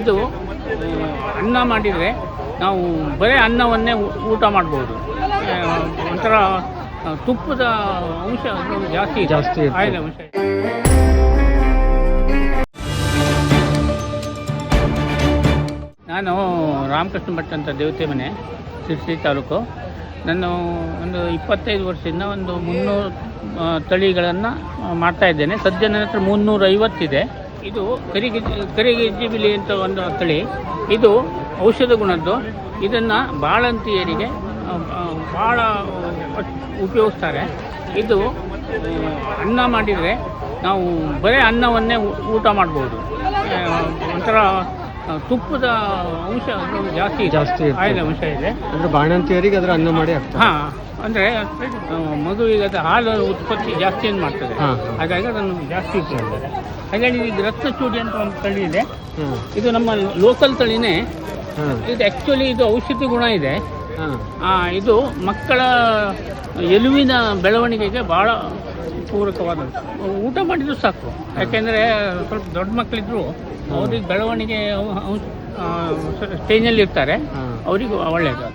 ಇದು ಅನ್ನ ಮಾಡಿದರೆ ನಾವು ಬರೀ ಅನ್ನವನ್ನೇ ಊಟ ಮಾಡ್ಬೋದು. ಒಂಥರ ತುಪ್ಪದ ಅಂಶ ಜಾಸ್ತಿ ಜಾಸ್ತಿ. ಅಂಶ. ನಾನು ರಾಮಕೃಷ್ಣ ಭಟ್ ಅಂತ ದೇವತೆ ಮನೆ ಶಿರ್ಸಿ ತಾಲೂಕು. ನಾನು ಒಂದು ಇಪ್ಪತ್ತೈದು ವರ್ಷದಿಂದ ಒಂದು ಮುನ್ನೂರು ತಳಿಗಳನ್ನು ಮಾಡ್ತಾ ಇದ್ದೇನೆ. ಸದ್ಯ ನನ್ನ ಹತ್ರ ಮುನ್ನೂರೈವತ್ತಿದೆ ಇದು ಕರಿಗಿಜ್ಜಿ ಕರಿಗಿಜ್ಜಿ ಬಿಲಿ ಅಂತ ಒಂದು ತಳಿ ಇದು ಔಷಧ ಗುಣದ್ದು. ಇದನ್ನು ಬಾಳಂತಿಯರಿಗೆ ಭಾಳ ಉಪಯೋಗಿಸ್ತಾರೆ. ಇದು ಅನ್ನ ಮಾಡಿದರೆ ನಾವು ಬರೀ ಅನ್ನವನ್ನೇ ಊಟ ಮಾಡ್ಬೋದು. ಒಂಥರ ತುಪ್ಪದ ಅಂಶ ಜಾಸ್ತಿ ಜಾಸ್ತಿ. ಆಯಿಲ್ ಅಂಶ ಇದೆ. ಅಂದ್ರೆ ಬಾಣಂತಿಯರಿಗೆ ಅದರ ಅನ್ನ ಮಾಡಿ ಹಾಕ್ತಾರೆ. ಹಾಂ ಅಂದರೆ ಮಗುವಿಗೆ ಅದು ಹಾಲು ಉತ್ಪತ್ತಿ ಜಾಸ್ತಿ ಏನು ಮಾಡ್ತದೆ. ಹಾಗಾಗಿ ಅದನ್ನು ಜಾಸ್ತಿ ಉಪಯೋಗಿಸ್ತಾರೆ ಹಾಗಾಗಿ ಈಗ ರಕ್ತಚೂಡಿ ಅಂತ ಒಂದು ತಳಿ ಇದೆ. ಇದು ನಮ್ಮ ಲೋಕಲ್ ತಳಿನೇ. ಇದು ಆ್ಯಕ್ಚುಲಿ ಇದು ಔಷಧಿ ಗುಣ ಇದೆ. ಇದು ಮಕ್ಕಳ ಎಲುವಿನ ಬೆಳವಣಿಗೆಗೆ ಭಾಳ ಪೂರಕವಾದದ್ದು. ಊಟ ಮಾಡಿದ್ರು ಸಾಕು. ಯಾಕೆಂದರೆ ಸ್ವಲ್ಪ ದೊಡ್ಡ ಮಕ್ಕಳಿದ್ರು ಅವ್ರಿಗೆ ಬೆಳವಣಿಗೆ ಸ್ಟೇಜಲ್ಲಿ ಇರ್ತಾರೆ ಅವರಿಗೂ ಒಳ್ಳೆಯದು.